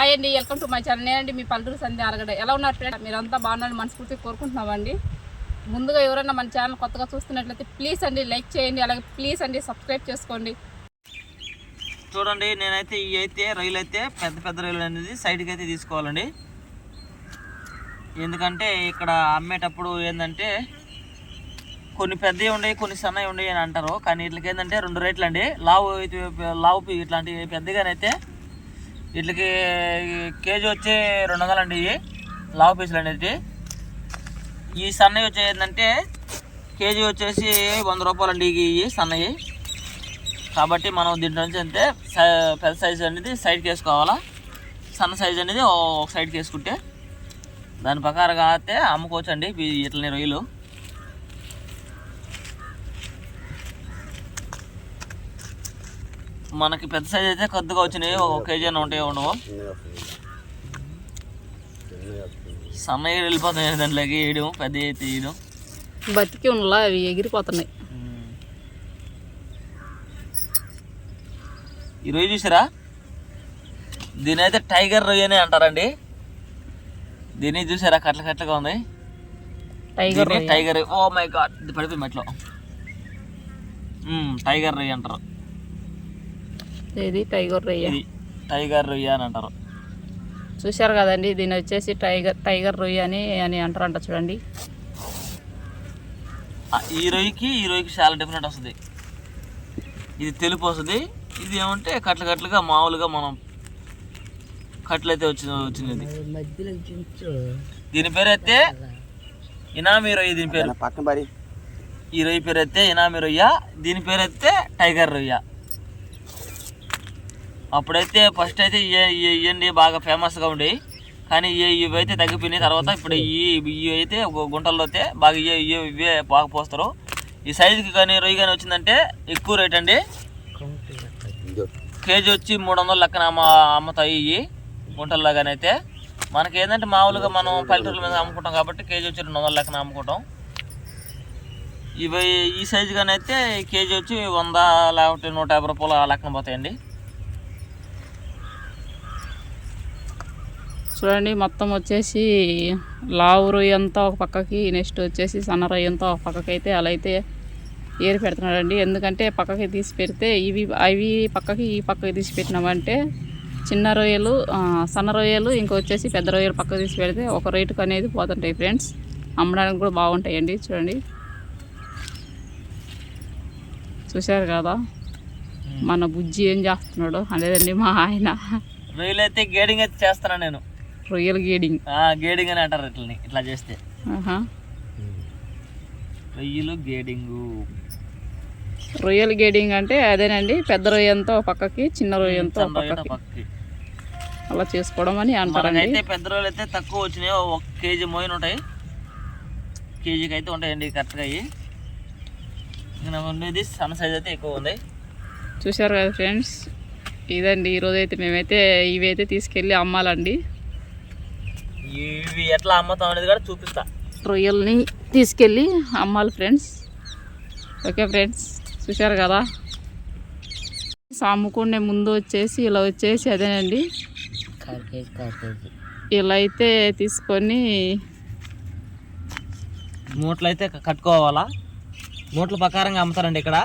Hi అండి welcome to my channel నేనండి మీ పల్లెటూరు సంధ్య అరగడ ఎలా ఉన్నారు ఫ్రెండ్ మీరంతా బాగున్నారని మనస్ఫూర్తిగా కోరుకుంటున్నామండి. ముందుగా ఎవరైనా మన ఛానల్ కొత్తగా చూస్తున్నట్లయితే ప్లీజ్ అండి లైక్ చేయండి అలాగే ప్లీజ్ అండి సబ్స్క్రైబ్ చేసుకోండి. చూడండి నేనైతే ఇవి అయితే రైలు అయితే పెద్ద పెద్ద రైలు అనేది సైడ్కి అయితే తీసుకోవాలండి. ఎందుకంటే ఇక్కడ అమ్మేటప్పుడు ఏంటంటే కొన్ని పెద్దవి ఉండేవి కొన్ని సన్నవి ఉండేవి అని అంటారు. కానీ వీటికి ఏంటంటే రెండు రేట్లు అండి లావు అయితే లావు పీ- పెద్దగానైతే వీటికి కేజీ వచ్చి రెండు వందలు అండి ఇవి. లావు పీసులు అనేది. ఈ సన్నవి వచ్చి ఏంటంటే కేజీ వచ్చేసి వంద రూపాయలు అండి ఇవి సన్నవి కాబట్టి మనం దీంట్లో నుంచి అంతే పెద్ద సైజు అనేది సైడ్కి వేసుకోవాలా? సన్న సైజు అనేది ఒక సైడ్కి వేసుకుంటే. దాని ప్రకారంగా అయితే అమ్ముకోవచ్చు అండి ఇట్లనే రొయ్యలు. మనకి పెద్ద సైజు అయితే కొద్దిగా వచ్చినాయి. ఒక కేజీ అని ఉంటాయి ఉండవు? సన్నగా వెళ్ళిపోతున్నాయి దాంట్లోకి. వేయడం పెద్ద అయితే వేయడం బతికి ఉన్నలా అవి ఎగిరిపోతున్నాయి. ఈ రొయ్య చూసారా? దీని అయితే టైగర్ రొయ్య అని అంటారండి. దీన్ని చూసారా? కట్ల కట్లగా ఉంది. Tiger tiger oh my god. ఇది పడిపోయి మెట్లో. టైగర్ రొయ్య అంటారు. ఇది టైగర్ రొయ్య. ఇది టైగర్ రొయ్య అని అంటారు. చూశారు కదండి దీని వచ్చేసి టైగర్ టైగర్ రొయ్య అని అని అంటారంట చూడండి. ఆ, ఈ రొయ్యకి ఈ రొయ్యకి చాలా డిఫరెంట్ వస్తుంది. ఇది తెలుపు వస్తుంది. ఇది ఏమంటే కట్ల కట్లుగా మామూలుగా మనం కట్లు అయితే వచ్చి వచ్చింది ఇది. దీని పేరు అయితే ఇనామీ రొయ్య దీని పేరు. పక్కన ఈ రొయ్య పేరు అయితే ఇనామి రొయ్య. దీని పేరు అయితే టైగర్ రొయ్య. అప్పుడైతే ఫస్ట్ అయితే ఇవన్నీ బాగా ఫేమస్గా ఉండేవి కానీ ఇవి ఇవైతే తగ్గిపోయినాయి. తర్వాత ఇప్పుడు ఈ ఇవి అయితే గుంటల్లో అయితే బాగా ఇవే ఇవే బాగా పోస్తారు. ఈ సైజుకి కానీ రొయ్య కానీ వచ్చిందంటే ఎక్కువ రేట్ అండి. కేజీ వచ్చి మూడు వందలు లెక్కన అమ్మ అమ్ముతాయి ఇవి గుంటల్లో కానీ అయితే. మనకి ఏంటంటే మామూలుగా మనం పల్లెటూరుల మీద అమ్ముకుంటాం కాబట్టి కేజీ వచ్చి రెండు వందల లెక్కన అమ్ముకుంటాం. ఇవి ఈ సైజు కానీ అయితే కేజీ వచ్చి వంద లేకపోతే నూట యాభై రూపాయలు ఆ లెక్కన పోతాయండి. చూడండి మొత్తం వచ్చేసి లావు రొయ్య అంతా ఒక పక్కకి నెక్స్ట్ వచ్చేసి సన్న రొయ్య అంతా ఒక పక్కకి అయితే అలా అయితే ఏరి పెడుతున్నాడండి. ఎందుకంటే పక్కకి తీసి పెడితే ఇవి అవి పక్కకి ఈ పక్కకి తీసి పెట్టినామంటే చిన్న రొయ్యలు సన్న రొయ్యలు ఇంకా వచ్చేసి పెద్ద రొయ్యలు పక్కకి తీసి పెడితే ఒక రేటుకు అనేది పోతుంటాయి ఫ్రెండ్స్. అమ్మడానికి కూడా బాగుంటాయండి చూడండి. చూశారు కదా? మన బుజ్జి ఏం చేస్తున్నాడు అనేదండి మా ఆయన. రొయ్యలు అయితే గేడింగ్ అయితే చేస్తాను నేను. రొయ్యల గేడింగ్. ఆ, గేడింగ్ అని అంటారు ఇట్లని ఇట్లా చేస్తే. రొయ్యలు గేడింగు. రొయ్యల గేడింగ్ అంటే అదేనండి పెద్ద రొయ్యంతో పక్కకి చిన్న రొయ్యంతో పక్కకి. అలా చేసుకోవడం అని అంటారండి. మనకైతే పెద్ద రోజులు అయితే తక్కువ వచ్చినాయి ఒక కేజీ మోయిన ఉంటాయి. కేజీకి అయితే ఉంటాయండి కరెక్ట్గా అయ్యి. ఉండేది సన్న సైజ్ అయితే ఎక్కువ ఉంది. చూశారు కదా ఫ్రెండ్స్ ఇదండి ఈరోజు అయితే మేమైతే ఇవైతే తీసుకెళ్ళి అమ్మాలండి. ఇవి ఎట్లా అమ్ముతాం అనేది కూడా చూపిస్తా. రొయ్యల్ని తీసుకెళ్ళి అమ్మాలి ఫ్రెండ్స్. ఓకే ఫ్రెండ్స్ చూశారు కదా? అమ్ముకునే ముందు వచ్చేసి ఇలా వచ్చేసి అదేనండి. ఇలా అయితే తీసుకొని మూటలు అయితే కట్టుకోవాలా? మూటల ప్రకారంగా అమ్ముతారండి ఇక్కడ.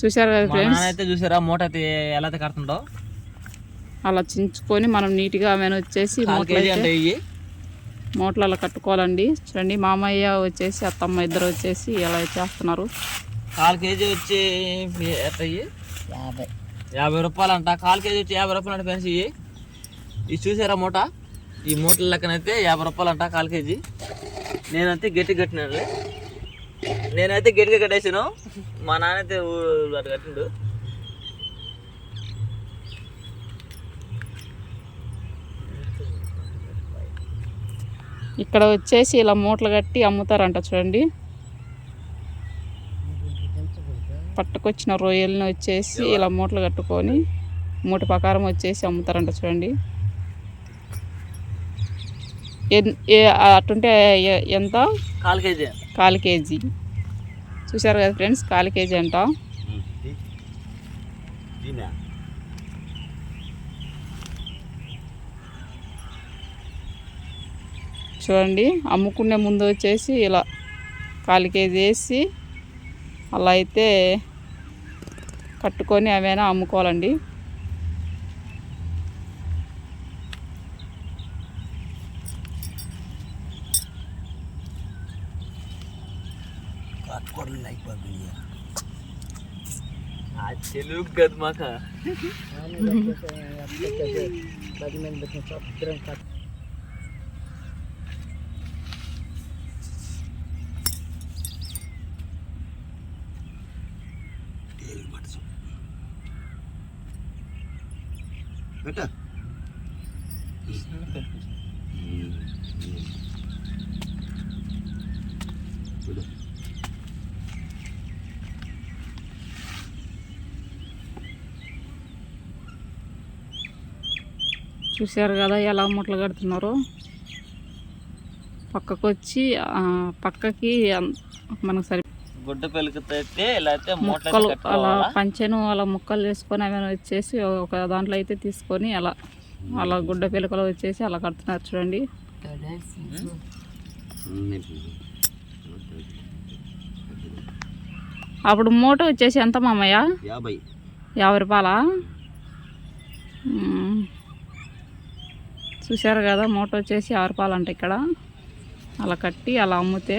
చూశారు కదా ఫ్రెండ్స్? అయితే చూసారా మూట అయితే ఎలా అయితే కడుతుండో? అలా చించుకొని మనం నీట్గా ఆమెను వచ్చేసి కాల్ మూటలు కేజీ అయితే అంటే ఇవి మూటలు అలా కట్టుకోవాలండి. చూడండి మామయ్య వచ్చేసి అత్తమ్మ ఇద్దరు వచ్చేసి ఇలా చేస్తున్నారు. కాల్ కేజీ వచ్చి యాభై. యాభై రూపాయలు అంట. కాల్ కేజీ వచ్చి యాభై రూపాయలు అంటే పెన్సి ఇవి ఇది చూసారా మూట? ఈ మూటల లెక్కనైతే యాభై రూపాయలు అంట కాల్ కేజీ నేనైతే గట్టి కట్టినాను నేనైతే గట్టిగా కట్టేసాను మా నాన్న అయితే ఊ- అటు కట్టిండు. ఇక్కడ వచ్చేసి ఇలా మూటలు కట్టి అమ్ముతారంట చూడండి. పట్టుకొచ్చిన రొయ్యల్ని వచ్చేసి ఇలా మూటలు కట్టుకొని మూట ప్రకారం వచ్చేసి అమ్ముతారంట చూడండి. అటుంటే ఎంత? కాల్ కేజీ. కాలు కేజీ. చూసారు కదా ఫ్రెండ్స్ కాలు కేజీ అంట. చూడండి అమ్ముకునే ముందు వచ్చేసి ఇలా కాలు కేజీ వేసి అలా అయితే కట్టుకొని అవైనా అమ్ముకోవాలండి. తెలుగు కదా మాక. పది మంది పెట్ట చూశారు కదా ఎలా ముట్లు కడుతున్నారు. పక్కకు వచ్చి ఆ, పక్కకి మనకు సరి గుడ్డ పెలుకుతో అయితే ఇలా అయితే మూటలు ముక్కలు అలా పంచెను అలా ముక్కలు చేసుకొని అవి వచ్చేసి ఒక దాంట్లో అయితే తీసుకొని అలా అలా గుడ్డ పిలకలు వచ్చేసి అలా కడుతున్నారు చూడండి. అప్పుడు మూట వచ్చేసి ఎంత మామయ్య? యాభై. యాభై రూపాయలా. చూశారు కదా మూట వచ్చేసి యాభై రూపాయలు అంట ఇక్కడ. అలా కట్టి అలా అమ్మితే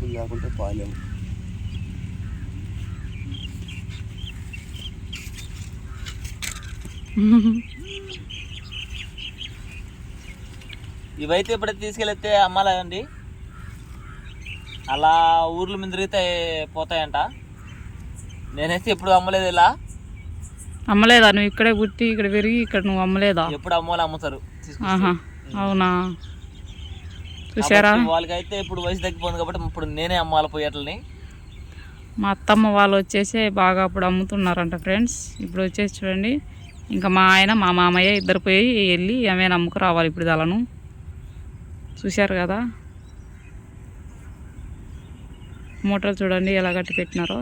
చెప్పులు లేకుంటే పాలేము. ఇవైతే ఇప్పుడైతే తీసుకెళ్తే అమ్మాలండి అలా ఊర్ల మీద తిరిగితే పోతాయంట. నేనైతే ఎప్పుడు అమ్మలేదు ఇలా. అమ్మలేదా? నువ్వు ఇక్కడే పుట్టి ఇక్కడ పెరిగి ఇక్కడ నువ్వు అమ్మలేదా? ఎప్పుడు అమ్మోళ్ళు అమ్ముతారు. అవునా? చూసారా వాళ్ళకైతే ఇప్పుడు వయసు తగ్గిపోయింది కాబట్టి ఇప్పుడు నేనే అమ్మాలి పోయేట్లని. మా అత్తమ్మ వాళ్ళు వచ్చేసి బాగా అప్పుడు అమ్ముతున్నారంట ఫ్రెండ్స్. ఇప్పుడు వచ్చేసి చూడండి. ఇంకా మా ఆయన మా మామయ్య ఇద్దరు పోయి వెళ్ళి ఏమైనా అమ్ముకు రావాలి ఇప్పుడు దాలను చూశారు కదా? మూటలు చూడండి ఎలా కట్టి పెట్టినారో.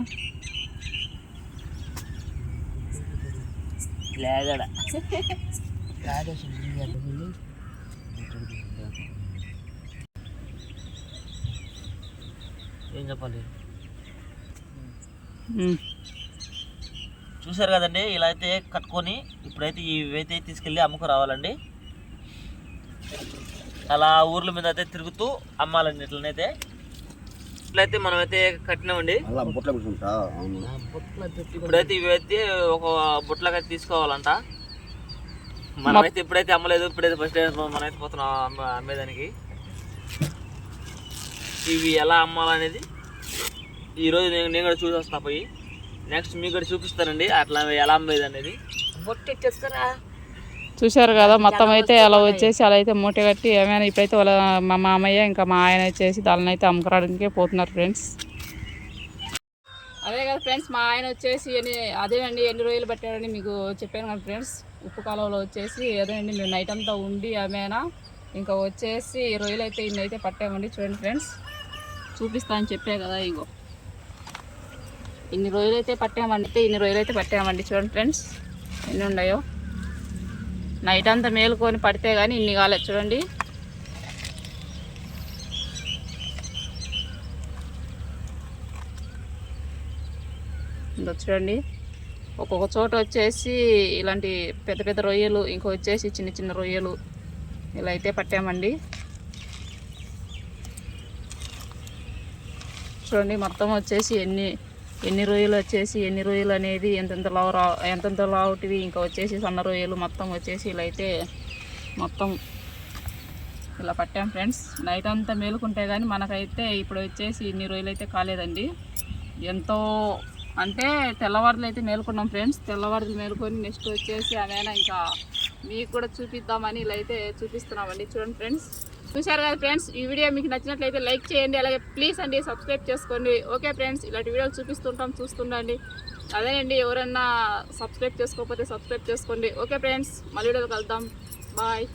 ఏం చెప్పాలి. చూసారు కదండి ఇలా అయితే కట్టుకొని ఇప్పుడైతే ఇవైతే తీసుకెళ్ళి అమ్ముకు రావాలండి. అలా ఊర్ల మీద అయితే తిరుగుతూ అమ్మాలండి ఇట్లనైతే. ఇట్లయితే కట్టినామండి. బుట్ల పెట్టుకుంటా? అవును. ఇప్పుడైతే ఇవైతే ఒక బుట్టలకైతే తీసుకోవాలంట. మనమైతే ఇప్పుడైతే అమ్మలేదు ఇప్పుడైతే ఫస్ట్ మనమైతే పోతున్నాం అమ్మ- అమ్మేదానికి. ఇవి ఎలా అమ్మాలనేది ఈరోజు నేను నేను కూడా చూసి వస్తా పోయి. నెక్స్ట్ మీకు కూడా చూపిస్తానండి అట్లా ఎలా అమ్మేది అనేది చూశారు కదా మొత్తం అయితే అలా వచ్చేసి అలా అయితే మూట కట్టి ఏమైనా ఇప్పుడైతే వాళ్ళ మా మామయ్య ఇంకా మా ఆయన వచ్చేసి దానిని అయితే అమ్ముకోవడానికే పోతున్నారు ఫ్రెండ్స్. అదే కదా ఫ్రెండ్స్ మా ఆయన వచ్చేసి ఎన్ని అదేనండి ఎన్ని రోజులు పట్టాడని మీకు చెప్పాను కదా ఫ్రెండ్స్. ఉప్పు కాలంలో వచ్చేసి అదేనండి మేము నైట్ అంతా ఉండి ఆమెనా ఇంకా వచ్చేసి రొయ్యలు అయితే ఇన్ని అయితే పట్టామండి చూడండి ఫ్రెండ్స్. చూపిస్తా అని చెప్పే కదా ఇగో. ఇన్ని రోజులు అయితే పట్టామండి ఇన్ని రోజులు అయితే పట్టామండి చూడండి ఫ్రెండ్స్. ఎన్ని ఉన్నాయో. నైట్ అంతా మేలుకొని పడితే కానీ ఇన్ని కాలేదు చూడండి. చూడండి. ఒక్కొక్క చోట వచ్చేసి ఇలాంటి పెద్ద పెద్ద రొయ్యలు ఇంకో వచ్చేసి చిన్న చిన్న రొయ్యలు ఇలా అయితే పట్టామండి. చూడండి మొత్తం వచ్చేసి ఎన్ని ఎన్ని రొయ్యలు వచ్చేసి ఎన్ని రొయ్యలు అనేది ఎంతెంత లావు రా ఎంతెంత లావుటివి ఇంకా వచ్చేసి సన్న రొయ్యలు మొత్తం వచ్చేసి ఇలా అయితే మొత్తం ఇలా పట్టాం ఫ్రెండ్స్. నైట్ అంతా మేలుకుంటే కానీ మనకైతే ఇప్పుడు వచ్చేసి ఇన్ని రోజులు అయితే కాలేదండి. ఎంతో అంటే తెల్లవారులు అయితే మేలుకున్నాం ఫ్రెండ్స్. తెల్లవారులు మేలుకొని నెక్స్ట్ వచ్చేసి ఆమె ఇంకా మీకు కూడా చూపిద్దామని ఇలా అయితే చూపిస్తున్నామండి. చూడండి ఫ్రెండ్స్. చూశారు కదా ఫ్రెండ్స్? ఈ వీడియో మీకు నచ్చినట్లయితే లైక్ చేయండి అలాగే ప్లీజ్ అండి సబ్స్క్రైబ్ చేసుకోండి. Okay friends? ఇలాంటి వీడియోలు చూపిస్తుంటాం చూస్తుండండి. అదేనండి ఎవరన్నా సబ్స్క్రైబ్ చేసుకోకపోతే సబ్స్క్రైబ్ చేసుకోండి. Okay friends? మళ్ళీ వీడియోలో కలుద్దాం. బాయ్.